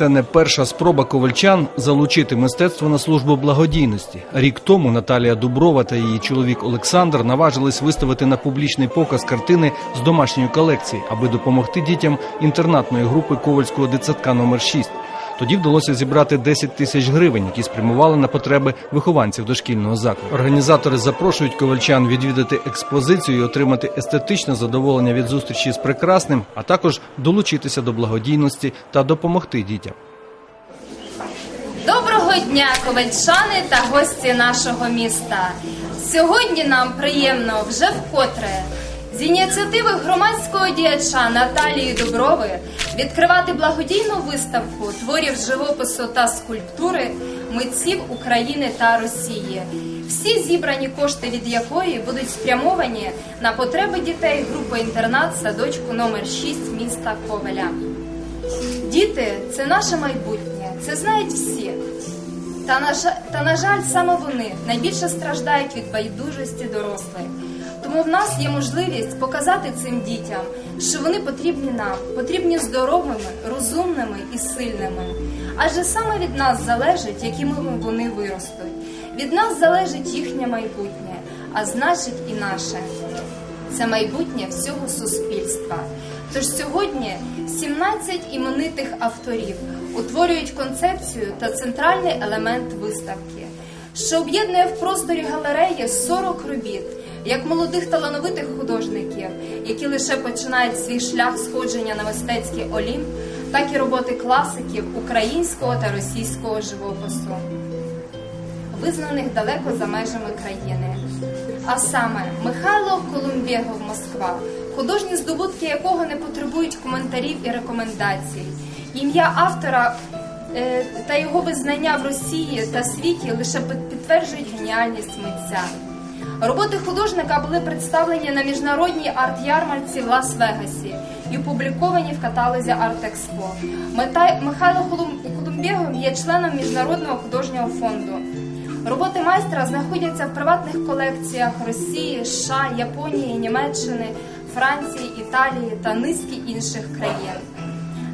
Це не перша спроба ковальчан залучити мистецтво на службу благодійності. Рік тому Наталія Дуброва та її чоловік Олександр наважились виставити на публічний показ картини з домашньої колекції, аби допомогти дітям інтернатної групи Ковальського дитсадка номер 6 Тоді вдалося зібрати 10 тисяч гривень, які спрямували на потреби вихованців дошкільного закладу. Організатори запрошують ковальчан відвідати експозицію і отримати естетичне задоволення від зустрічі з прекрасним, а також долучитися до благодійності та допомогти дітям. Доброго дня, ковальчани та гості нашого міста. Сьогодні нам приємно вже вкотре з ініціативи громадського діяча Наталії Доброви відкривати благодійну виставку творів живопису та скульптури митців України та Росії. Всі зібрані кошти від якої будуть спрямовані на потреби дітей групи інтернат садочку номер 6 міста Ковеля. Діти це наше майбутнє, це знають всі. Та на, та, на жаль, саме вони найбільше страждають від байдужості дорослих. Тому в нас є можливість показати цим дітям, що вони потрібні нам, потрібні здоровими, розумними і сильними. Адже саме від нас залежить, якими вони виростуть. Від нас залежить їхнє майбутнє, а значить і наше це майбутнє всього суспільства. Тож сьогодні 17 іменитих авторів утворюють концепцію та центральний елемент виставки, що об'єднує в просторі галереї 40 робіт, як молодих талановитих художників, які лише починають свій шлях сходження на мистецький олімп, так і роботи класиків українського та російського живопису визнаних далеко за межами країни. А саме Михайло Колумбєгов Москва, художні здобутки якого не потребують коментарів і рекомендацій. Ім'я автора е, та його визнання в Росії та світі лише підтверджують геніальність митця. Роботи художника були представлені на міжнародній арт-ярмарці в Лас-Вегасі і опубліковані в каталозі Арт-Експо. Михайло Колумбєгов є членом Міжнародного художнього фонду. Роботи майстра знаходяться в приватних колекціях Росії, США, Японії, Німеччини, Франції, Італії та низки інших країн.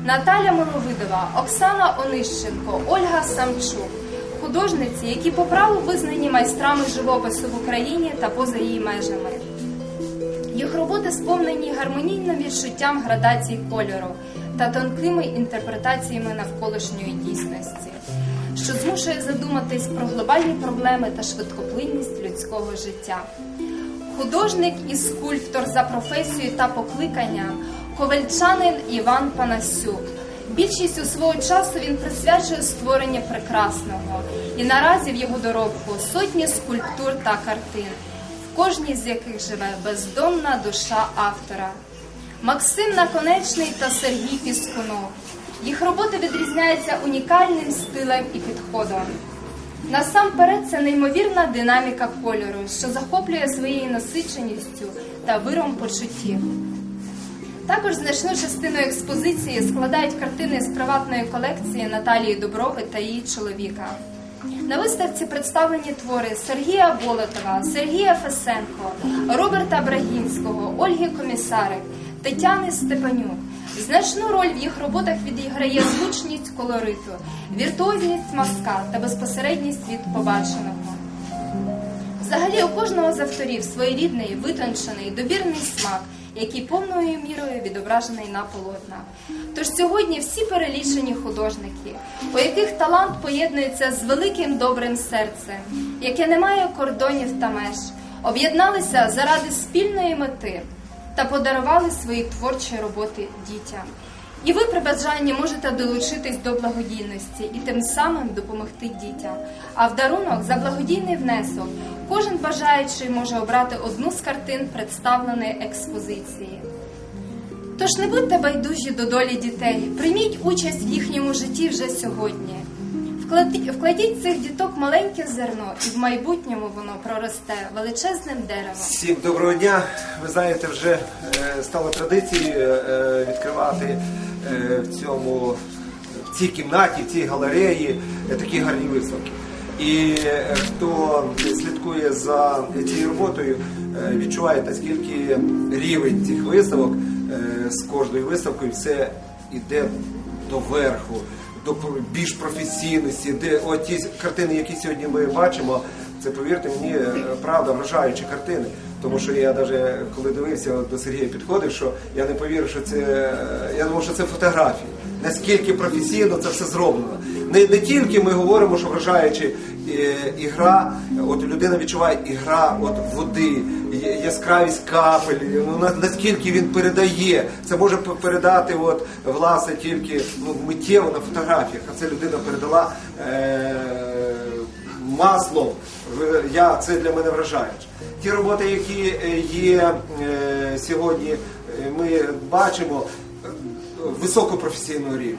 Наталя Миловидова, Оксана Онищенко, Ольга Самчук художниці, які по праву визнані майстрами живопису в Україні та поза її межами. Їх роботи сповнені гармонійним відчуттям градацій кольору та тонкими інтерпретаціями навколишньої дійсності що змушує задуматись про глобальні проблеми та швидкоплинність людського життя. Художник і скульптор за професією та покликанням ковальчанин Іван Панасюк. Більшістю свого часу він присвячує створення прекрасного, і наразі в його доробку сотні скульптур та картин, в кожній з яких живе бездомна душа автора. Максим Наконечний та Сергій Піскунов. Їх роботи відрізняються унікальним стилем і підходом. Насамперед, це неймовірна динаміка кольору, що захоплює своєю насиченістю та виром почуттів. Також значну частину експозиції складають картини з приватної колекції Наталії Доброви та її чоловіка. На виставці представлені твори Сергія Болотова, Сергія Фесенко, Роберта Брагінського, Ольги Комісарик, Тетяни Степанюк. Значну роль в їх роботах відіграє звучність колориту, віртуозність мазка та безпосередність від побаченого. Взагалі, у кожного з авторів своєрідний, витончений, добірний смак, який повною мірою відображений на полотнах. Тож сьогодні всі перелічені художники, у яких талант поєднується з великим добрим серцем, яке не має кордонів та меж, об'єдналися заради спільної мети та подарували свої творчі роботи дітям. І ви при бажанні можете долучитись до благодійності і тим самим допомогти дітям. А в дарунок за благодійний внесок кожен бажаючий може обрати одну з картин представленої експозиції. Тож не будьте байдужі до долі дітей, прийміть участь в їхньому житті вже сьогодні. Вкладіть цих діток маленьке зерно, і в майбутньому воно проросте величезним деревом. Всім доброго дня. Ви знаєте, вже е, стало традицією е, відкривати е, в цьому в цій кімнаті, в цій галереї такі гарні виставки. І хто слідкує за цією роботою, відчуває наскільки рівень цих виставок з кожною виставкою все йде до верху до більш професійності, де от ті картини, які сьогодні ми бачимо, це повірте мені, е, правда, вражаючі картини. Тому що я навіть коли дивився до Сергія підходив, що я не повірив, що це я думав, що це фотографії. Наскільки професійно це все зроблено. Не, не тільки ми говоримо, що вражаючи е, ігра, от людина відчуває ігра от води, яскравість капель, ну наскільки він передає. Це може передати от, власне тільки ну, миттєво на фотографіях, а це людина передала е, маслом. Я, це для мене вражаюче. Ті роботи, які е, є е, сьогодні, е, ми бачимо високопрофесійного рівня.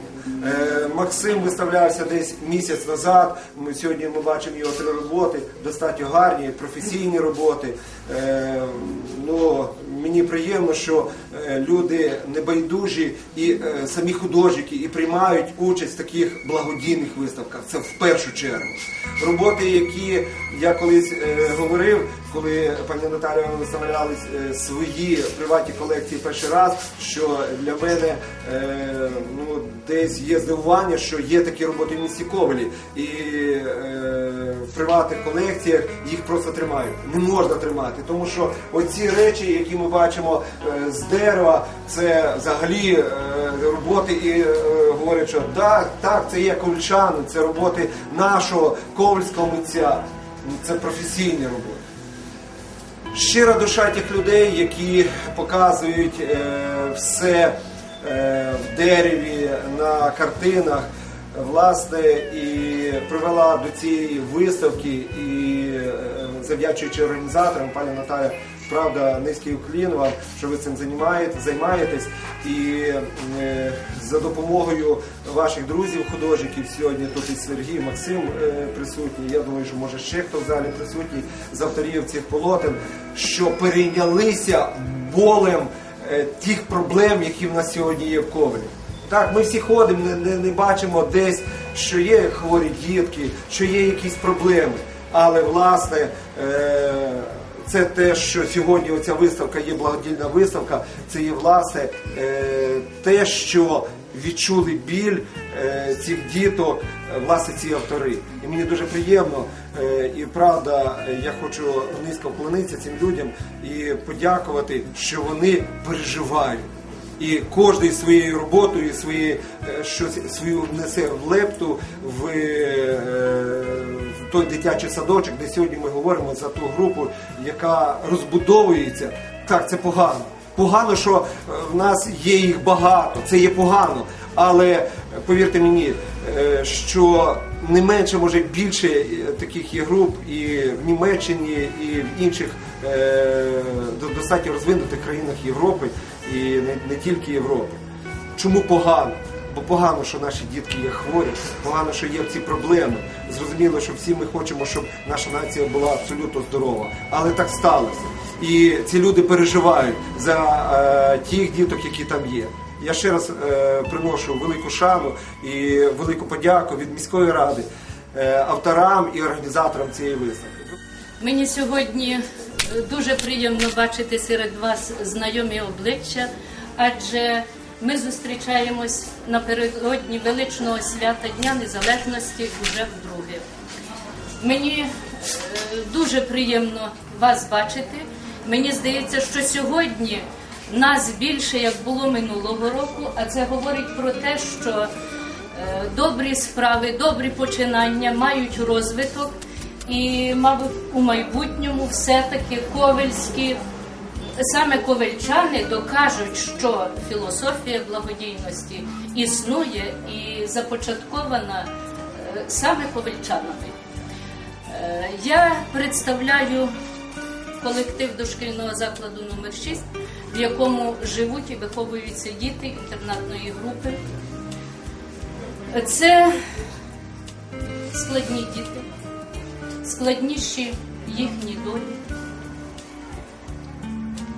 Максим виставлявся десь місяць назад. Ми сьогодні ми бачимо його три роботи, достатньо гарні, професійні роботи. Ну, мені приємно, що люди небайдужі і самі художники і приймають участь в таких благодійних виставках. Це в першу чергу. Роботи, які я колись говорив, коли пані Наталя виставляли е, свої приватні колекції перший раз, що для мене е, ну, десь є здивування, що є такі роботи в місті Ковелі, і е, в приватних колекціях їх просто тримають. Не можна тримати, тому що оці речі, які ми бачимо з дерева, це взагалі роботи і говорять, що так, так, це є ковальчани, це роботи нашого ковальського митця, це професійні роботи. Щира душа тих людей, які показують е, все е, в дереві, на картинах, власне, і привела до цієї виставки, і е, завдячуючи організаторам, пані Наталя, правда, низький уклін вам, що ви цим займаєте- займаєтесь. І е, за допомогою ваших друзів, художників, сьогодні тут і Сергій, Максим е, присутні. Я думаю, що може ще хто в залі присутній з авторів цих полотен, що перейнялися болем е, тих проблем, які в нас сьогодні є в Ковелі. Так, ми всі ходимо, не, не, не бачимо десь, що є хворі дітки, що є якісь проблеми. Але власне е, це те, що сьогодні оця виставка є благодійна виставка, це є власне е, те, що відчули біль е, цих діток, е, власне ці автори. І мені дуже приємно, і правда, я хочу низько вклонитися цим людям і подякувати, що вони переживають. І кожен своєю роботою, своєю, е, щось, свою несе в лепту в той дитячий садочок, де сьогодні ми говоримо за ту групу, яка розбудовується. Так, це погано. Погано, що е, в нас є їх багато, це є погано. Але е, повірте мені, е, що не менше, може більше таких є груп і в Німеччині, і в інших достатньо розвинутих країнах Європи і не тільки Європи. Чому погано? Бо погано, що наші дітки є хворі, погано, що є ці проблеми. Зрозуміло, що всі ми хочемо, щоб наша нація була абсолютно здорова. Але так сталося. І ці люди переживають за е, тих діток, які там є. Я ще раз е, приношу велику шану і велику подяку від міської ради е, авторам і організаторам цієї виставки. Мені сьогодні е, дуже приємно бачити серед вас знайомі обличчя, адже ми зустрічаємось напередодні величного свята Дня Незалежності вже вдруге. Мені е, дуже приємно вас бачити. Мені здається, що сьогодні нас більше, як було минулого року, а це говорить про те, що е, добрі справи, добрі починання мають розвиток, і, мабуть, у майбутньому все-таки ковельські, саме ковельчани докажуть, що філософія благодійності існує і започаткована е, саме ковельчанами. Е, Я представляю колектив дошкільного закладу номер 6 в якому живуть і виховуються діти інтернатної групи. Це складні діти, складніші їхні долі.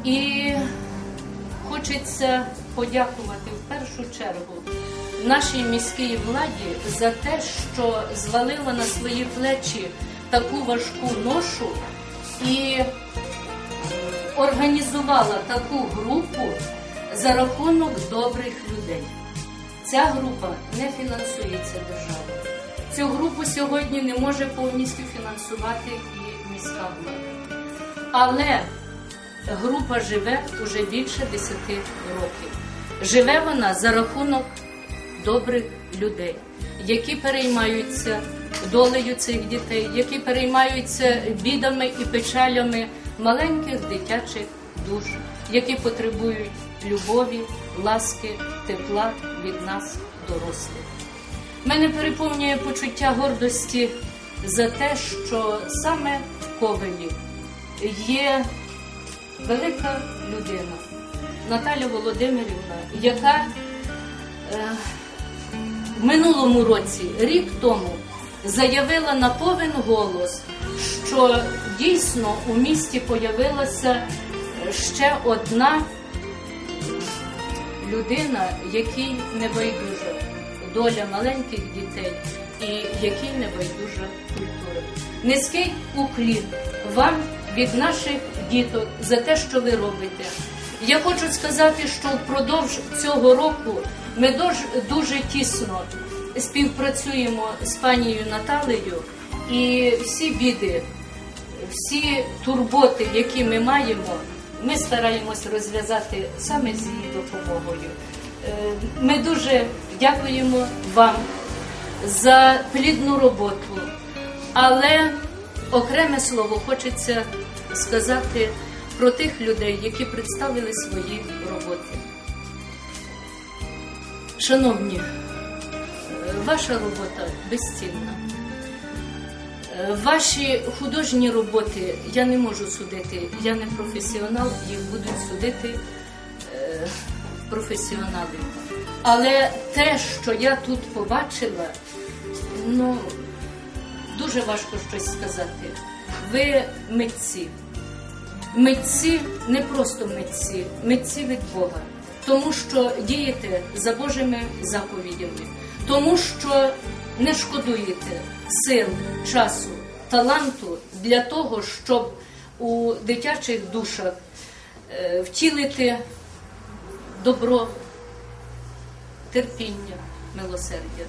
І хочеться подякувати в першу чергу нашій міській владі за те, що звалила на свої плечі таку важку ношу і організувала таку групу за рахунок добрих людей. Ця група не фінансується державою. Цю групу сьогодні не може повністю фінансувати і міська влада. Але група живе уже більше 10 років. Живе вона за рахунок добрих людей, які переймаються долею цих дітей, які переймаються бідами і печалями маленьких дитячих душ, які потребують любові, ласки, тепла від нас, дорослих. Мене переповнює почуття гордості за те, що саме в Ковелі є велика людина Наталя Володимирівна, яка е, в минулому році, рік тому, заявила на повен голос, що дійсно у місті появилася е, ще одна людина, якій не байдужа доля маленьких дітей і якій не байдужа культура. Низький уклін вам від наших діток за те, що ви робите. Я хочу сказати, що впродовж цього року ми дуже, тісно співпрацюємо з панією Наталею і всі біди, всі турботи, які ми маємо, ми стараємось розв'язати саме з її допомогою. Е, Ми дуже дякуємо вам за плідну роботу, але окреме слово хочеться сказати про тих людей, які представили свої роботи. Шановні, е, ваша робота безцінна. Е, Ваші художні роботи я не можу судити, я не професіонал, їх будуть судити е, професіонали. Але те, що я тут побачила, ну дуже важко щось сказати. Ви митці. Митці не просто митці, митці від Бога, тому що дієте за Божими заповідями, тому що не шкодуєте сил, часу, таланту для того, щоб у дитячих душах е, втілити добро, терпіння, милосердя.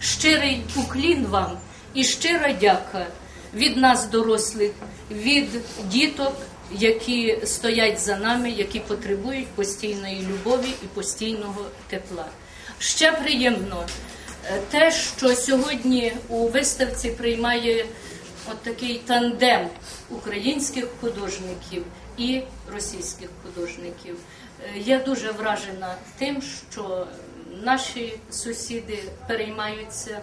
Щирий уклін вам і щира дяка від нас, дорослих, від діток, які стоять за нами, які потребують постійної любові і постійного тепла. Ще приємно е, те, що сьогодні у виставці приймає от такий тандем українських художників і російських художників. Е, Я дуже вражена тим, що наші сусіди переймаються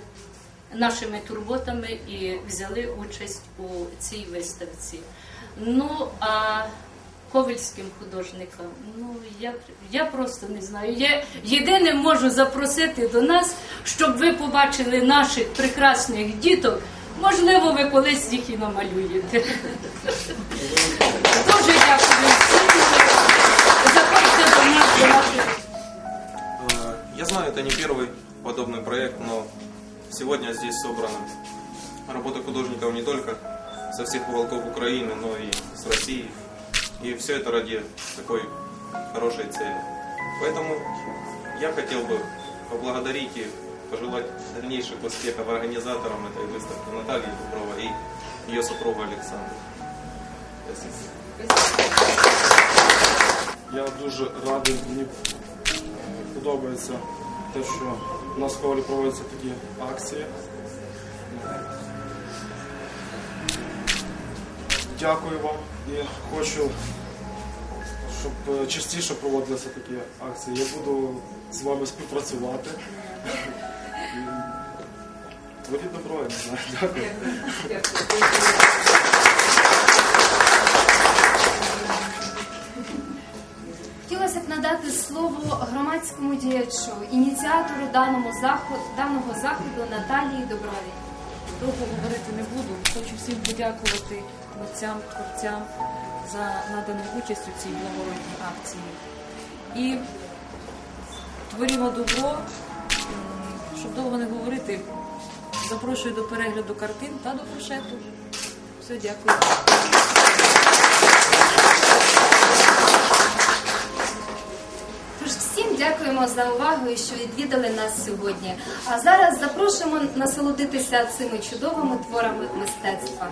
нашими турботами і взяли участь у цій виставці. Ну а ковальським художникам, ну я, я просто не знаю. Я єдине можу запросити до нас, щоб ви побачили наших прекрасних діток. Можливо, ви колись їх і намалюєте. Дуже дякую всім. Заходьте до нас до наших. Э, Я знаю, это не первый подобный проект, но сегодня здесь собраны работы художников не только со всех уголков Украины, но и с России. И все это ради такой хорошей цели. Поэтому я хотел бы поблагодарить и пожелать дальнейших успехов организаторам этой выставки Наталье Дуброва и ее супругу Александру. Спасибо. Я дуже радий, мені подобається те, що у нас в школі проводяться такі акції. Дякую вам і хочу, щоб е, частіше проводилися такі акції. Я буду з вами співпрацювати. Творіть добро, я не знаю. Дякую. Надати слово громадському діячу, ініціатору даному заходу, даного заходу Наталії Доброві. Довго говорити не буду. Хочу всім подякувати митцям, творцям за надану участь у цій благородній акції. І творімо добро, щоб довго не говорити, запрошую до перегляду картин та до фуршету. Все, дякую. Тож всім дякуємо за увагу що відвідали нас сьогодні. А зараз запрошуємо насолодитися цими чудовими творами мистецтва.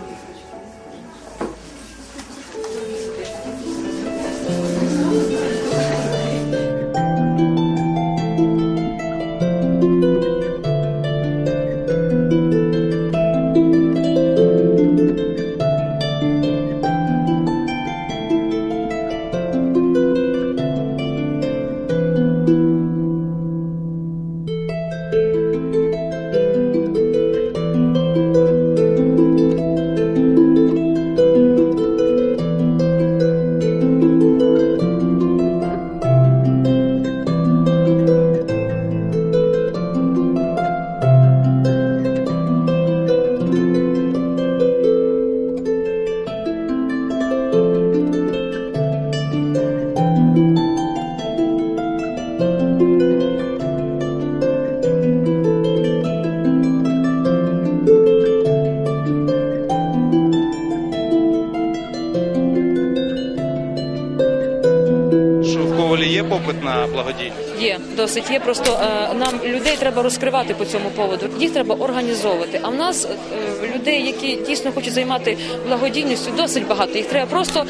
На благодійність? Є досить є. Просто е, нам людей треба розкривати по цьому поводу. Їх треба організовувати. А в нас е, людей, які дійсно хочуть займати благодійністю, досить багато. Їх треба просто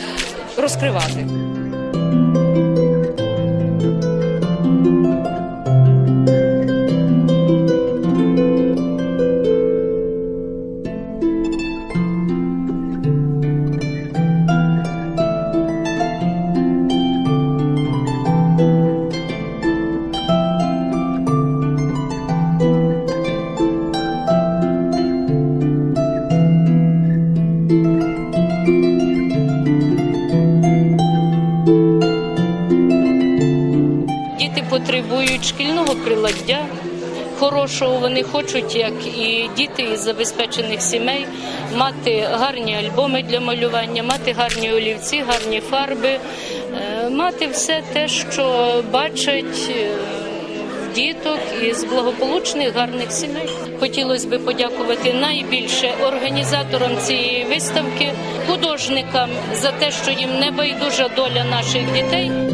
розкривати. Потребують шкільного приладдя. Хорошого вони хочуть, як і діти із забезпечених сімей, мати гарні альбоми для малювання, мати гарні олівці, гарні фарби, е, мати все те, що бачать е, діток із благополучних гарних сімей. Хотілося б подякувати найбільше організаторам цієї виставки, художникам за те, що їм не байдужа доля наших дітей.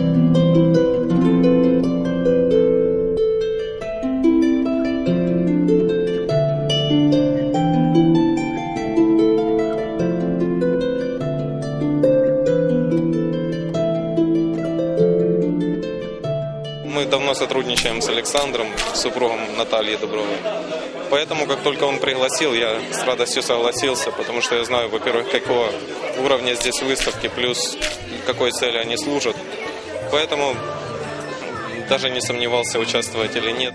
Сотрудничаем с Александром, супругом Натальи Дубровой. Поэтому, как только он пригласил, я с радостью согласился, потому что я знаю, во-первых, какого уровня здесь выставки, плюс какой цели они служат. Поэтому даже не сомневался, участвовать или нет.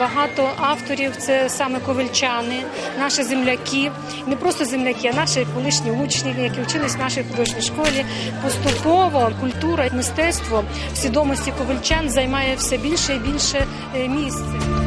Багато авторів, це саме ковельчани, наші земляки, не просто земляки, а наші колишні учні, які вчились в нашій художній школі. Поступово культура, мистецтво в свідомості ковельчан займає все більше і більше е, місця.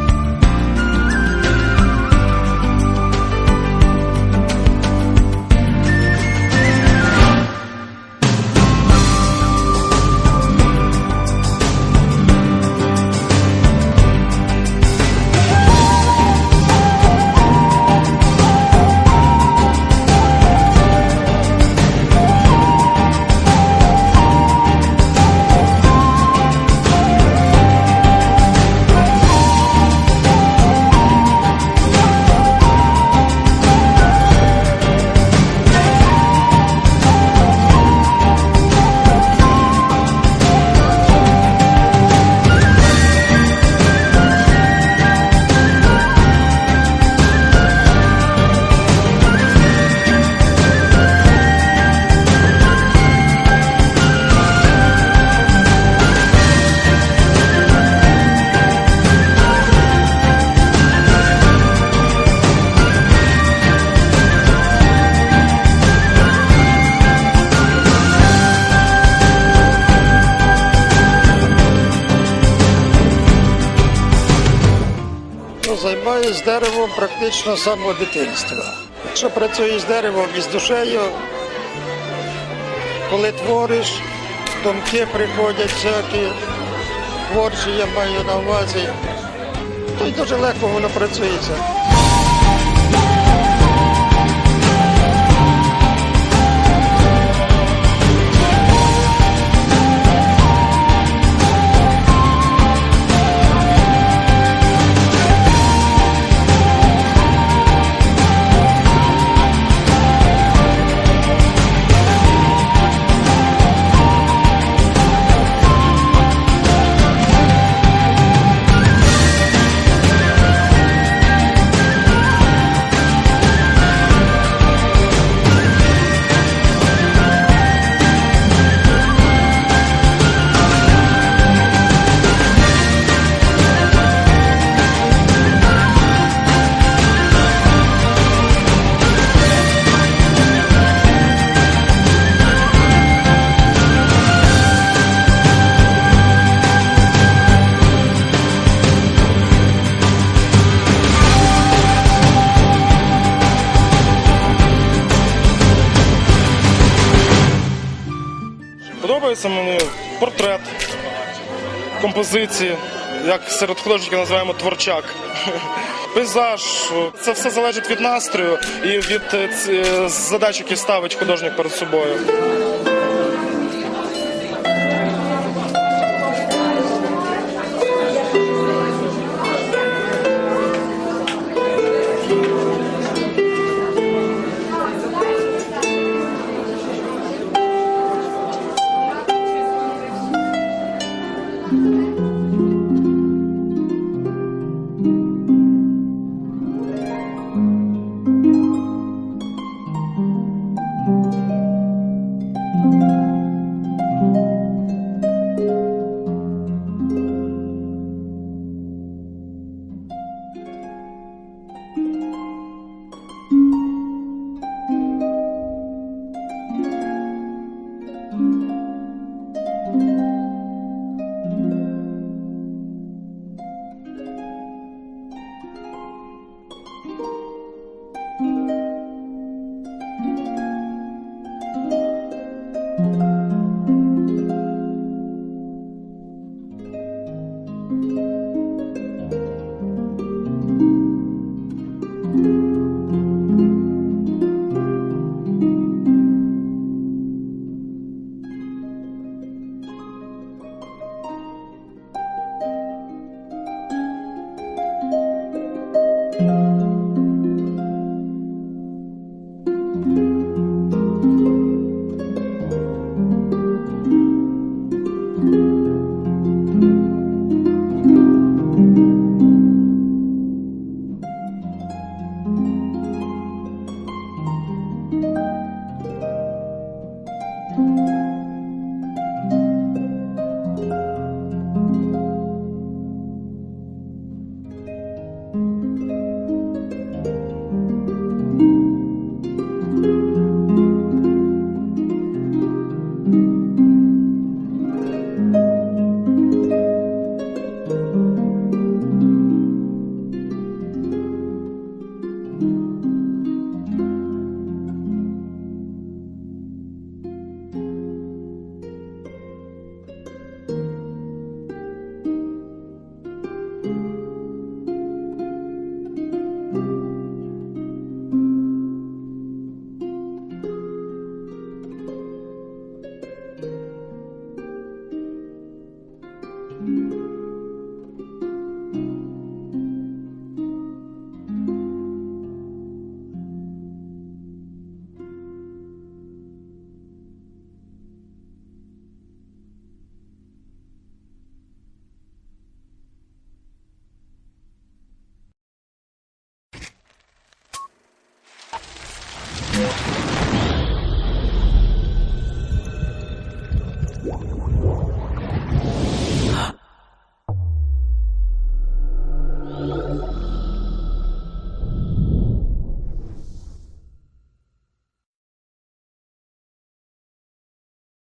З деревом практично з самого дитинства. Якщо працюєш з деревом і з душею, коли твориш, думки приходять всякі, творчі я маю на увазі, то й дуже легко воно працюється. Подобається мені портрет, композиції, як серед художників називаємо творчак. Пейзаж, це все залежить від настрою і від е, задач, які ставить художник перед собою.